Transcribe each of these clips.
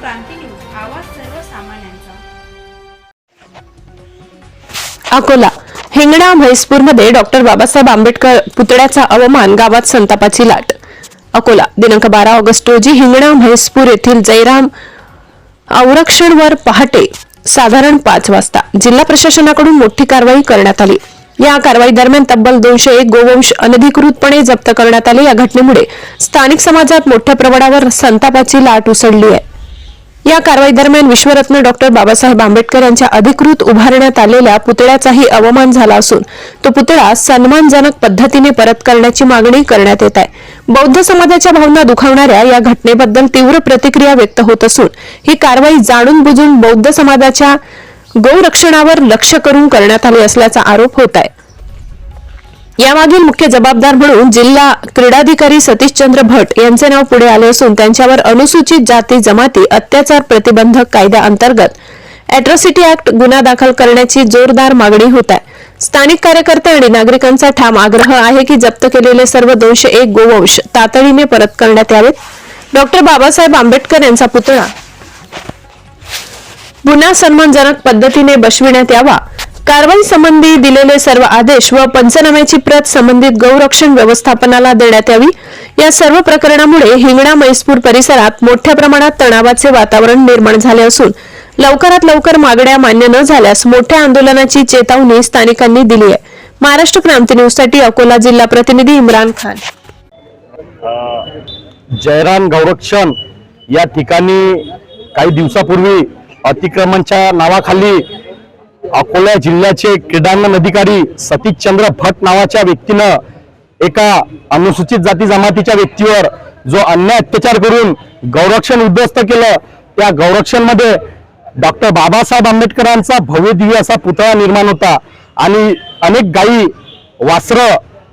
क्रांती news आवाज सर्वसामान्यांचा. अकोला हिंगणा म्हैसपूरमध्ये डॉक्टर बाबासाहेब आंबेडकर पुतळ्याचा अवमान गावात संतापाची लाट. अकोला दिनांक बारा ऑगस्ट रोजी हिंगणा म्हैसपूर येथील जयराम औरक्षणवर पहाटे साधारण पाच वाजता जिल्हा प्रशासनाकडून मोठी कारवाई करण्यात आली. या कारवाई दरम्यान तब्बल दोनशे एक गोवंश अनधिकृतपणे जप्त करण्यात आले. या घटनेमुळे स्थानिक समाजात मोठ्या प्रमाणावर संतापाची लाट उसळली आहे. या कारवाई दरम्यान विश्वरत्न डॉक्टर बाबासाहेब आंबेडकर यांच्या अधिकृत उभारण्यात आलेल्या पुतळ्याचाही अवमान झाला असून तो पुतळा सन्मानजनक पद्धतीने परत करण्याची मागणी करण्यात येत आहे. बौद्ध समाजाच्या भावना दुखावणाऱ्या या घटनेबद्दल तीव्र प्रतिक्रिया व्यक्त होत असून ही कारवाई जाणून बुजून बौद्ध समाजाच्या गौरक्षणावर लक्ष करून करण्यात आली असल्याचा आरोप होत आहे. यामागील मुख्य जबाबदार म्हणून जिल्हा क्रीडाधिकारी सतीशचंद्र भट यांचे नाव पुढे आले असून त्यांच्यावर अनुसूचित जाती जमाती अत्याचार प्रतिबंधक कायद्याअंतर्गत अॅट्रॉसिटी ऍक्ट गुन्हा दाखल करण्याची जोरदार मागणी होत आहे. स्थानिक कार्यकर्ते आणि नागरिकांचा ठाम आग्रह आहे की जप्त केलेले सर्व दोनशे एक गोवंश तातडीने परत करण्यात यावेत. डॉक्टर बाबासाहेब आंबेडकर यांचा पुतळा. पुन्हा सन्मानजनक पद्धतीने बसविण्यात यावा. कारवाई संबंधी दिलेले सर्व आदेश व पंचनाम्याची प्रत संबंधित गौरक्षण व्यवस्थापनाला देण्यात यावी. या सर्व प्रकरणामुळे हिंगणा मैसपूर परिसरात मोठ्या प्रमाणात तणावाचे वातावरण निर्माण झाले असून लवकरात लवकर मागण्या मान्य न झाल्यास मोठ्या आंदोलनाची चेतावणी स्थानिकांनी दिली आहे. महाराष्ट्र क्रांती न्यूजसाठी अकोला जिल्हा प्रतिनिधी इम्रान खान. जयराम गौरक्षण या ठिकाणी काही दिवसापूर्वी अतिक्रमणच्या नावाखाली अकोला जिल्ह्याचे क्रीडांगण अधिकारी सतीशचंद्र भट नावाच्या व्यक्तीनं एका अनुसूचित जाती जमातीच्या व्यक्तीवर जो अन्याय अत्याचार करून गौरक्षण उद्ध्वस्त केलं त्या गौरक्षणमध्ये डॉक्टर बाबासाहेब आंबेडकरांचा भव्य दिव्य असा पुतळा निर्माण होता आणि अनेक गायी वासर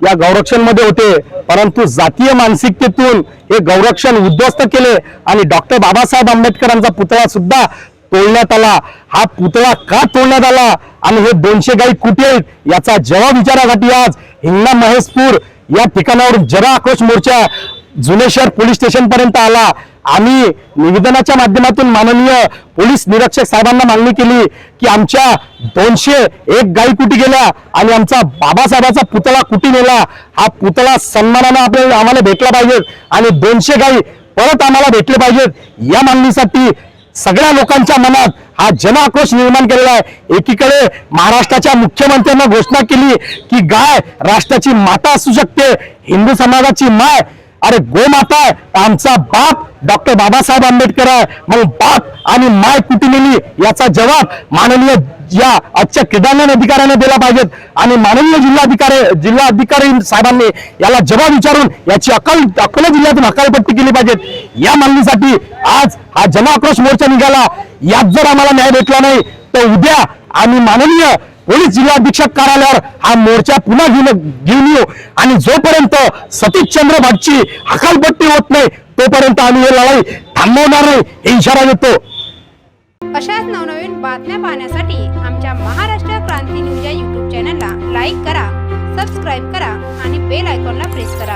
या गौरक्षणमध्ये होते. परंतु जातीय मानसिकतेतून हे गौरक्षण उद्ध्वस्त केले आणि डॉक्टर बाबासाहेब आंबेडकरांचा पुतळा सुद्धा तोडण्यात आला. हा पुतळा का तोडण्यात आला? आणि हे दोनशे गाई कुठे आहेत? याचा जवाब विचारासाठी आज हिंगणा महेशपूर या ठिकाणावर जरा आक्रोश मोर्चा जुने शहर पोलीस स्टेशन पर्यंत आला. आम्ही निवेदनाच्या माध्यमातून माननीय पोलीस निरीक्षक साहेबांना मागणी केली की आमच्या दोनशे एक गाई कुठे गेल्या आणि आमचा बाबासाहेबाचा पुतळा कुठे नेला? हा पुतळा सन्मानानं आपल्याला आम्हाला भेटला पाहिजे आणि दोनशे गाई परत आम्हाला भेटले पाहिजेत. या मागणीसाठी सगळ्या लोकांच्या मनात हा जन आक्रोश निर्माण केलेला आहे. एकीकडे महाराष्ट्राच्या मुख्यमंत्र्यांना घोषणा केली की गाय राष्ट्राची माता असू शकते हिंदू समाजाची माय अरे गोमाता आहे. आमचा बाप डॉक्टर बाबासाहेब आंबेडकर आहे. मग बाप आणि माय कुठे नेली? याचा जबाब माननीय या आजच्या क्रीडांगण अधिकाऱ्याने दिला पाहिजेत आणि माननीय जिल्हाधिकारी जिल्हा अधिकारी साहेबांनी याला जबाब विचारून याची अकाल अकोला जिल्ह्यातून हकालपट्टी केली पाहिजेत या मागणीसाठी आज हा जनाक्रोश मोर्चा निघाला. यात जर आम्हाला न्याय भेटला नाही तर उद्या आम्ही माननीय पोलीस जिल्हाधीक्षक कार्यालयावर हा मोर्चा पुन्हा घेऊन घेऊन येऊ. आणि जोपर्यंत सतीशचंद्र भटची हकालपट्टी होत नाही तोपर्यंत आम्ही ही लढाई थांबवणार नाही हे इशारा देतो. अशाच नवनवीन बातम्या पाहण्यासाठी आमच्या महाराष्ट्र क्रांती न्यूज या युट्यूब चॅनलला लाईक करा सबस्क्राईब करा आणि बेल आयकॉनला प्रेस करा.